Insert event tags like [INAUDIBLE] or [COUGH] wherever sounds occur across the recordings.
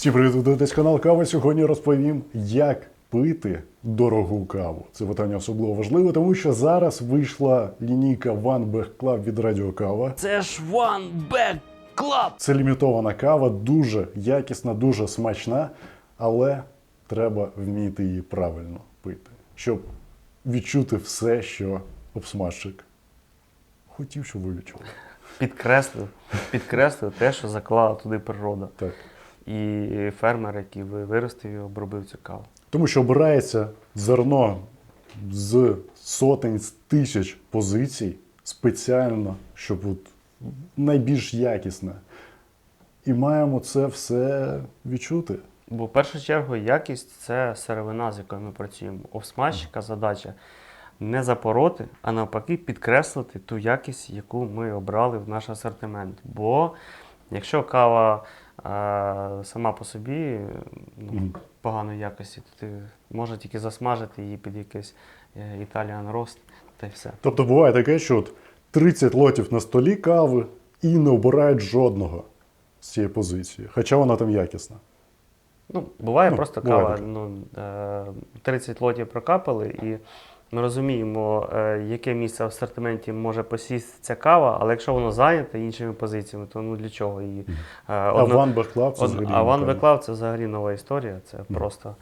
Всім привіт, ви дивитесь канал Кава. Сьогодні розповім, як пити дорогу каву. Це питання особливо важливе, тому що зараз вийшла лінійка One Bag Club від Радіо Кава. Це ж One Bag Club! Це лімітована кава, дуже якісна, дуже смачна, але треба вміти її правильно пити, щоб відчути все, що обсмажчик хотів, щоб ви відчули. Підкреслив, підкреслив те, що заклала туди природа. Так. І фермер, який виростив і обробив цю каву. Тому що обирається зерно з сотень з тисяч позицій спеціально, щоб от найбільш якісне. І маємо це все відчути. Бо в першу чергу якість це сировина, з якою ми працюємо. У обсмажчика задача не запороти, а навпаки підкреслити ту якість, яку ми обрали в наш асортимент. Бо якщо кава е, сама по собі ну, поганої якості, то ти може тільки засмажити її під якийсь е, Italian roast та й все. Тобто буває таке, що от 30 лотів на столі кави і не обирають жодного з цієї позиції, хоча вона там якісна. Ну, буває Ну, просто буває кава. таке. Ну, е, 30 лотів прокапали, і ми розуміємо, е, яке місце в асортименті може посісти ця кава, але якщо воно зайняте іншими позиціями, то ну для чого її? Е, А одно- One Bag Club це взагалі а One унікально. Back Club це взагалі нова історія. Це просто.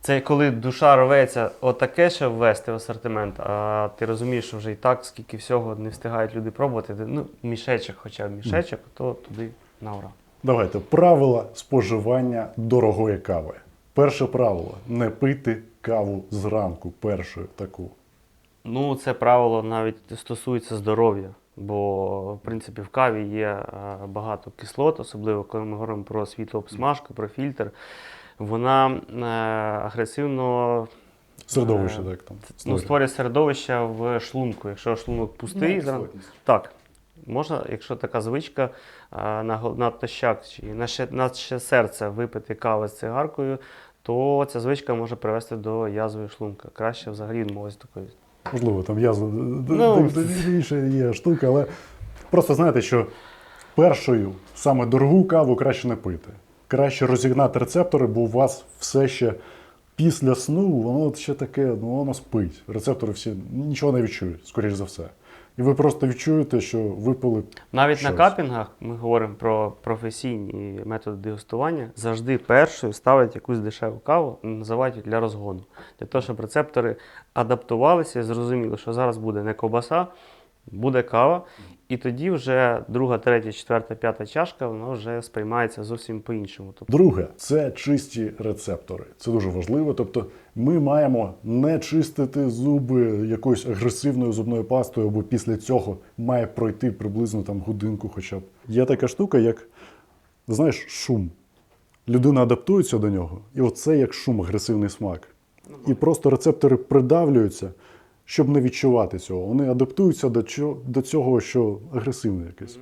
Це коли душа рветься отаке ще ввести в асортимент, а ти розумієш, що вже і так, скільки всього не встигають люди пробувати. Ну, мішечок, хоча б мішечок, то туди на ура. Давайте правила споживання дорогої кави. Перше правило не пити каву зранку, першу таку. Ну, це правило навіть стосується здоров'я, бо в принципі в каві є е, багато кислот, особливо коли ми говоримо про світлообсмажку, про фільтр. Вона е, агресивно Середовище, Е, так там. ну, створює. середовище в шлунку. Якщо шлунок пустий, Ну, зранку, кислотність. так. Можна, якщо така звичка е, на, гол- натощак чи на ще, на ще серце випити кави з цигаркою, то ця звичка може привести до язви шлунка. Краще взагалі відмовитися такої. Можливо, там язва Ну, інша є штука, але просто знаєте, що першою саме дорогу каву краще не пити. Краще розігнати рецептори, бо у вас все ще після сну, воно ще таке, ну воно спить. Рецептори всі нічого не відчують, скоріш за все. І ви просто відчуєте, що випали. Навіть щось. на капінгах ми говоримо про професійні методи дегустування. Завжди першою ставлять якусь дешеву каву, називають її для розгону. Для того, щоб рецептори адаптувалися і зрозуміли, що зараз буде не ковбаса, буде кава. І тоді вже друга, третя, четверта, п'ята чашка, вона вже сприймається зовсім по-іншому. Тобто Друге, це чисті рецептори. Це дуже важливо. Тобто, ми маємо не чистити зуби якоюсь агресивною зубною пастою, бо після цього має пройти приблизно там годинку, хоча б. Є така штука, як знаєш, шум. Людина адаптується до нього, і оце як шум, агресивний смак. І просто рецептори придавлюються, щоб не відчувати цього. Вони адаптуються до цього, до цього що агресивне якесь.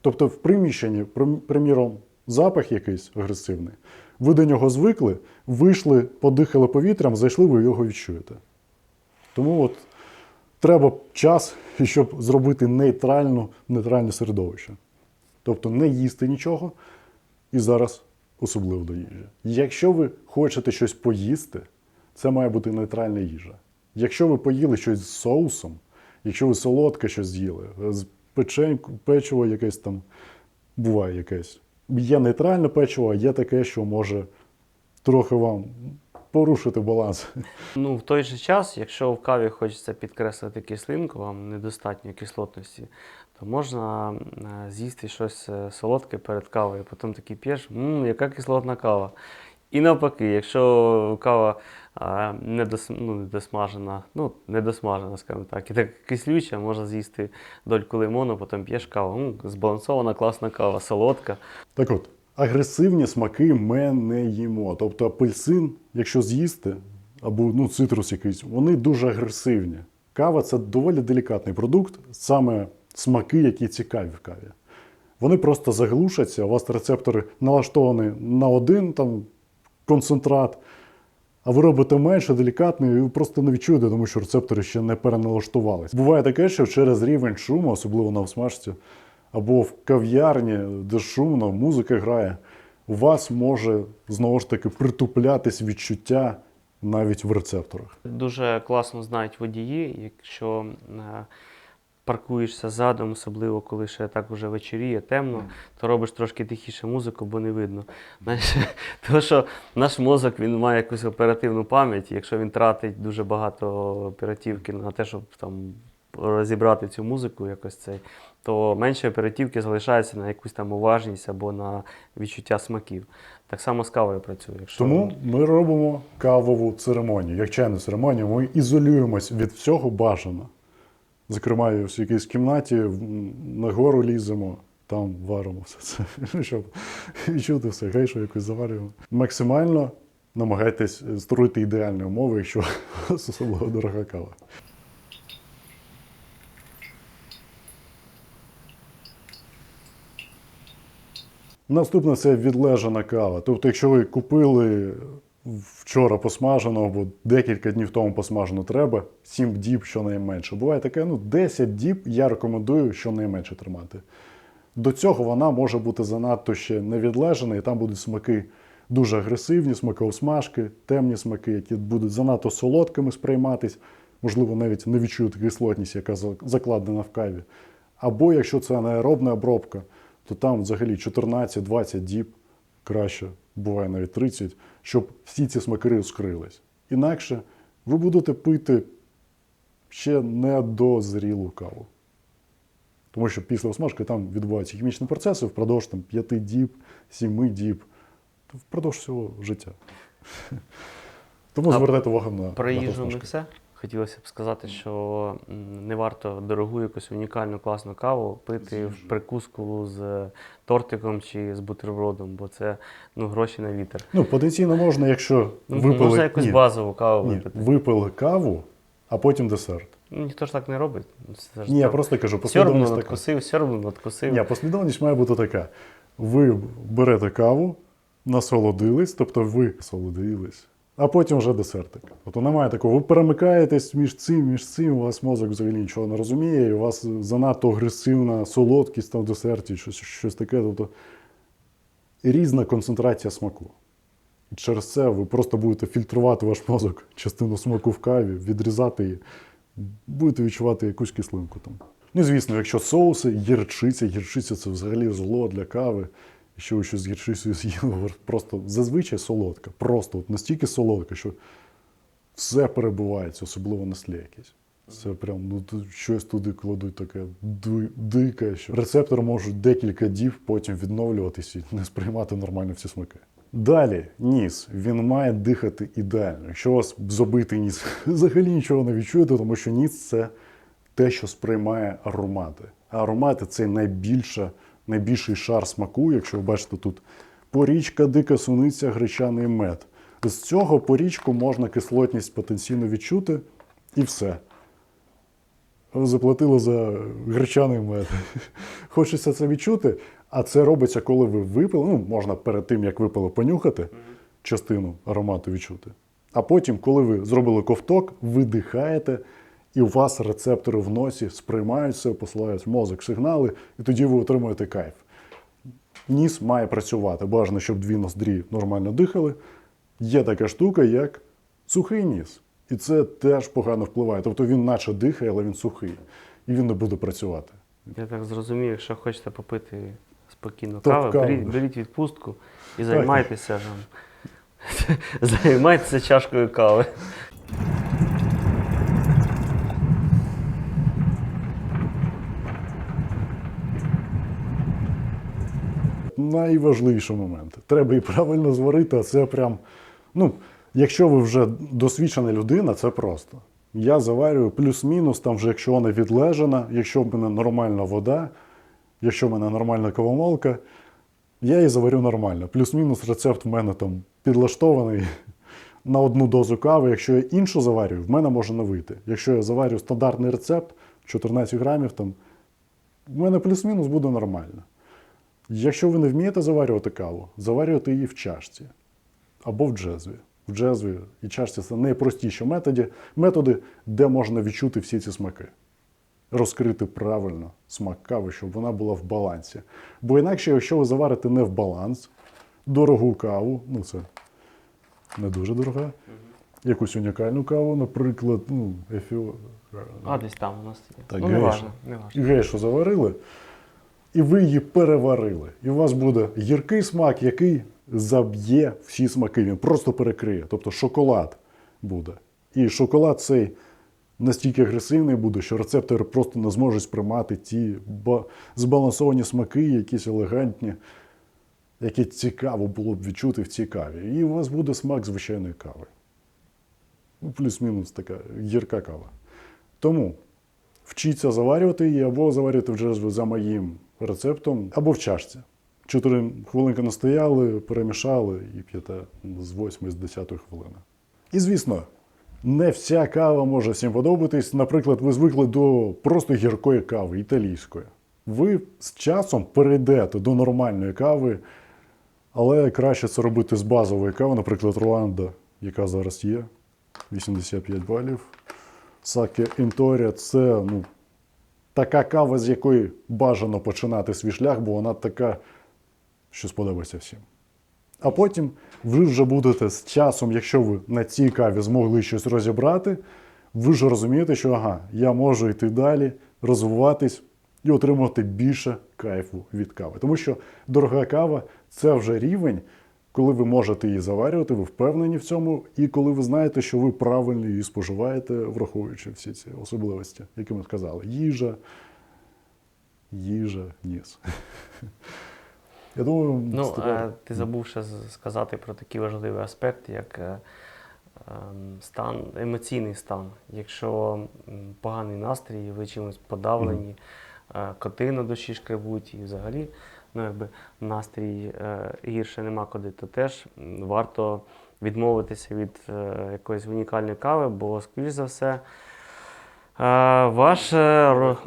Тобто в приміщенні, прим- приміром, запах якийсь агресивний, ви до нього звикли, вийшли, подихали повітрям, зайшли, ви його відчуєте. Тому от треба час, [LAUGHS] щоб зробити нейтральну, нейтральне середовище. Тобто не їсти нічого, і зараз особливо до їжі. Якщо ви хочете щось поїсти, це має бути нейтральна їжа. Якщо ви поїли щось з соусом, якщо ви солодке щось з'їли, з печеньку, печиво якесь там буває якесь. Є нейтральне печиво, а є таке, що може трохи вам порушити баланс. Ну, в той же час, якщо в каві хочеться підкреслити кислинку, вам недостатньо кислотності, то можна е, з'їсти щось е, солодке перед кавою, потім такий п'єш, мм, яка кислотна кава. І навпаки, якщо кава ну, недосмажена, ну, недосмажена, скажімо так, і так кислюча, можна з'їсти дольку лимону, потім п'єш каву. М, збалансована, класна кава, солодка. Так от, агресивні смаки ми не їмо. Тобто апельсин, якщо з'їсти, або ну, цитрус якийсь, вони дуже агресивні. Кава це доволі делікатний продукт, саме смаки, які цікаві в каві. Вони просто заглушаться, у вас рецептори налаштовані на один там, концентрат, а ви робите менше делікатний, і ви просто не відчуєте, тому що рецептори ще не переналаштувалися. Буває таке, що через рівень шуму, особливо на обсмажці, або в кав'ярні, де шумно, музика грає, у вас може знову ж таки притуплятись відчуття навіть в рецепторах. Дуже класно знають водії, якщо е, паркуєшся задом, особливо коли ще так вже вечоріє, темно, то робиш трошки тихіше музику, бо не видно. Знаєш, [LAUGHS] тому що наш мозок він має якусь оперативну пам'ять. Якщо він тратить дуже багато оперативки на те, щоб там розібрати цю музику, якось цей, то менше оперативки залишається на якусь там уважність або на відчуття смаків. Так само з кавою працює. Якщо... Тому ми робимо кавову церемонію. Як чайну церемонію, ми ізолюємось від всього бажано. Зокрема, в якійсь кімнаті нагору ліземо, там варимо все це, [LAUGHS] щоб відчути все, хай що якось заварюємо. Максимально намагайтесь створити ідеальні умови, якщо [LAUGHS] вас особливо дорога кава. Наступне це відлежана кава. Тобто, якщо ви купили вчора посмажену або декілька днів тому посмажену треба, 7 діб щонайменше. Буває таке, ну 10 діб я рекомендую щонайменше тримати. До цього вона може бути занадто ще не відлежена, і там будуть смаки дуже агресивні, смаки осмажки, темні смаки, які будуть занадто солодкими сприйматись, можливо, навіть не відчуєте кислотність, яка закладена в каві. Або якщо це анаеробна обробка, то там взагалі 14-20 діб, краще, буває навіть 30, щоб всі ці смакери розкрились. Інакше ви будете пити ще недозрілу каву. Тому що після осмажки там відбуваються хімічні процеси впродовж там, 5 діб, 7 діб, впродовж всього життя. [LAUGHS] Тому А звертайте увагу на, Про їжу посмажки. все. Хотілося б сказати, що не варто дорогу якусь унікальну класну каву пити в прикуску з тортиком чи з бутербродом, бо це ну, гроші на вітер. Ну, потенційно можна, якщо випили, Можна якусь ні, базову каву ні, випити. випили каву, а потім десерт. Ну, ніхто ж так не робить. Це ж Ні, я так. просто кажу, послідовність така. надкусив, сьорбну надкусив. Ні, послідовність має бути така. Ви берете каву, насолодились, тобто ви солодились, а потім вже десертик. Тобто немає такого. Ви перемикаєтесь між цим, між цим, у вас мозок взагалі нічого не розуміє, і у вас занадто агресивна солодкість в десерті, щось, щось таке. Тобто різна концентрація смаку. І через це ви просто будете фільтрувати ваш мозок, частину смаку в каві, відрізати її, будете відчувати якусь кислинку там. Ну, звісно, якщо соуси, гірчиця, гірчиця це взагалі зло для кави. Якщо ви щось з гірчицею з'їли, просто зазвичай солодка, просто от настільки солодка, що все перебувається, особливо на слі якісь. Це прям ну тут щось туди кладуть таке дике, що рецептори можуть декілька діб потім відновлюватися і не сприймати нормально всі смаки. Далі ніс. Він має дихати ідеально. Якщо у вас забитий ніс, [LAUGHS] взагалі нічого не відчуєте, тому що ніс це те, що сприймає аромати. А аромати це найбільша, найбільший шар смаку, якщо ви бачите тут порічка, дика суниця, гречаний мед. З цього порічку можна кислотність потенційно відчути, і все. Заплатили за гречаний мед. [LAUGHS] Хочеться це відчути, а це робиться, коли ви випили. Ну, можна перед тим, як випили, понюхати частину аромату відчути. А потім, коли ви зробили ковток, видихаєте, і у вас рецептори в носі сприймаються, посилають в мозок сигнали, і тоді ви отримуєте кайф. Ніс має працювати. Бажано, щоб дві ноздрі нормально дихали. Є така штука, як сухий ніс. І це теж погано впливає. Тобто він наче дихає, але він сухий. І він не буде працювати. Я так зрозумів, якщо хочете попити спокійно кави, каву. беріть, беріть відпустку і займайтеся. [LAUGHS] Займайтеся чашкою кави. Найважливіший момент. Треба і правильно зварити, а це прям. Ну, якщо ви вже досвідчена людина, це просто. Я заварюю плюс-мінус, там вже якщо вона відлежана, якщо в мене нормальна вода, якщо в мене нормальна кавомолка, я її заварю нормально. Плюс-мінус рецепт в мене там підлаштований на одну дозу кави. Якщо я іншу заварюю, в мене може не вийти. Якщо я заварю стандартний рецепт, 14 грамів, там, в мене плюс-мінус буде нормально. Якщо ви не вмієте заварювати каву, заварюйте її в чашці або в джезві. В джезві і чашці це найпростіші методи, методи, де можна відчути всі ці смаки. Розкрити правильно смак кави, щоб вона була в балансі. Бо інакше, якщо ви заварите не в баланс, дорогу каву, ну це не дуже дорога, якусь унікальну каву, наприклад, ну, ефіо. А, десь там у нас є. Так, ну, важно, не важно. гейшу заварили, і ви її переварили. І у вас буде гіркий смак, який заб'є всі смаки. Він просто перекриє. Тобто шоколад буде. І шоколад цей настільки агресивний буде, що рецептори просто не зможуть сприймати ті збалансовані смаки, якісь елегантні, які цікаво було б відчути в цій каві. І у вас буде смак звичайної кави. Ну, Плюс-мінус така гірка кава. Тому вчіться заварювати її, або заварювати вже за моїм рецептом, або в чашці. Чотири хвилинки настояли, перемішали і п'єте з 8 з 10 хвилини. І звісно, не вся кава може всім подобатись. Наприклад, ви звикли до просто гіркої кави, італійської. Ви з часом перейдете до нормальної кави, але краще це робити з базової кави, наприклад, Руанда, яка зараз є, 85 балів. Саке Інторія це ну, така кава, з якої бажано починати свій шлях, бо вона така, що сподобається всім. А потім ви вже будете з часом, якщо ви на цій каві змогли щось розібрати, ви вже розумієте, що ага, я можу йти далі, розвиватись і отримувати більше кайфу від кави. Тому що дорога кава це вже рівень, коли ви можете її заварювати, ви впевнені в цьому, і коли ви знаєте, що ви правильно її споживаєте, враховуючи всі ці особливості, які ми сказали: їжа, їжа, ніс. [LAUGHS] Я думаю, Ну, е, ти забув ще сказати про такий важливий аспект, як е, ем, стан, емоційний стан. Якщо поганий настрій, ви чимось подавлені, е, коти на душі шкребуть і взагалі ну, якби, настрій е, гірше нема куди, то теж варто відмовитися від е, якоїсь унікальної кави, бо, скоріш за все, Е, Ваш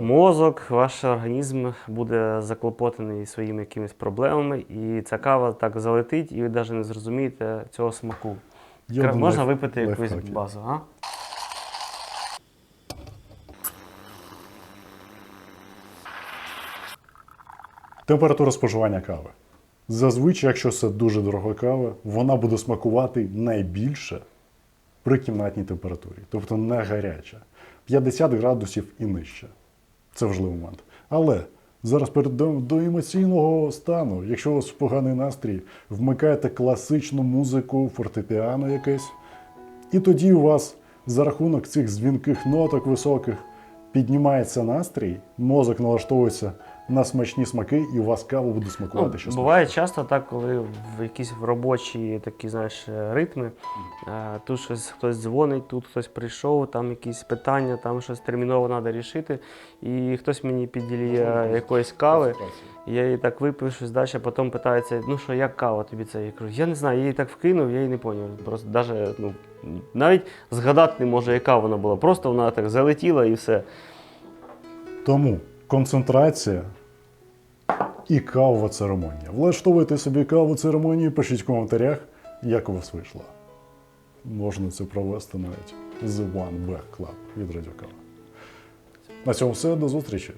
мозок, ваш організм буде заклопотаний своїми якимись проблемами, і ця кава так залетить, і ви навіть не зрозумієте цього смаку. Один Можна випити якусь базу, а? Температура споживання кави. Зазвичай, якщо це дуже дорога кава, вона буде смакувати найбільше при кімнатній температурі, тобто не гаряча. 50 градусів і нижче. Це важливий момент. Але зараз перейдемо до емоційного стану. Якщо у вас поганий настрій, вмикаєте класичну музику, фортепіано якесь, і тоді у вас за рахунок цих дзвінких ноток високих піднімається настрій, мозок налаштовується на смачні смаки, і у вас кава буде смакувати Ну, буває часто так, коли в якісь робочі такі, знаєш, ритми. е, Тут щось хтось дзвонить, тут хтось прийшов, там якісь питання, там щось терміново треба рішити. І хтось мені підділює якоїсь кави. Я її так випив щось далі, а потім питається, ну що, як кава тобі це? Я кажу, я не знаю, я її так вкинув, я її не зрозумів. Просто даже, ну, навіть згадати не можу, яка вона була. Просто вона так залетіла і все. Тому концентрація і кавова церемонія. Влаштовуйте собі каву церемонію, пишіть в коментарях, як у вас вийшло. Можна це провести навіть з One Back Club від Радіокава. На цьому все, до зустрічі!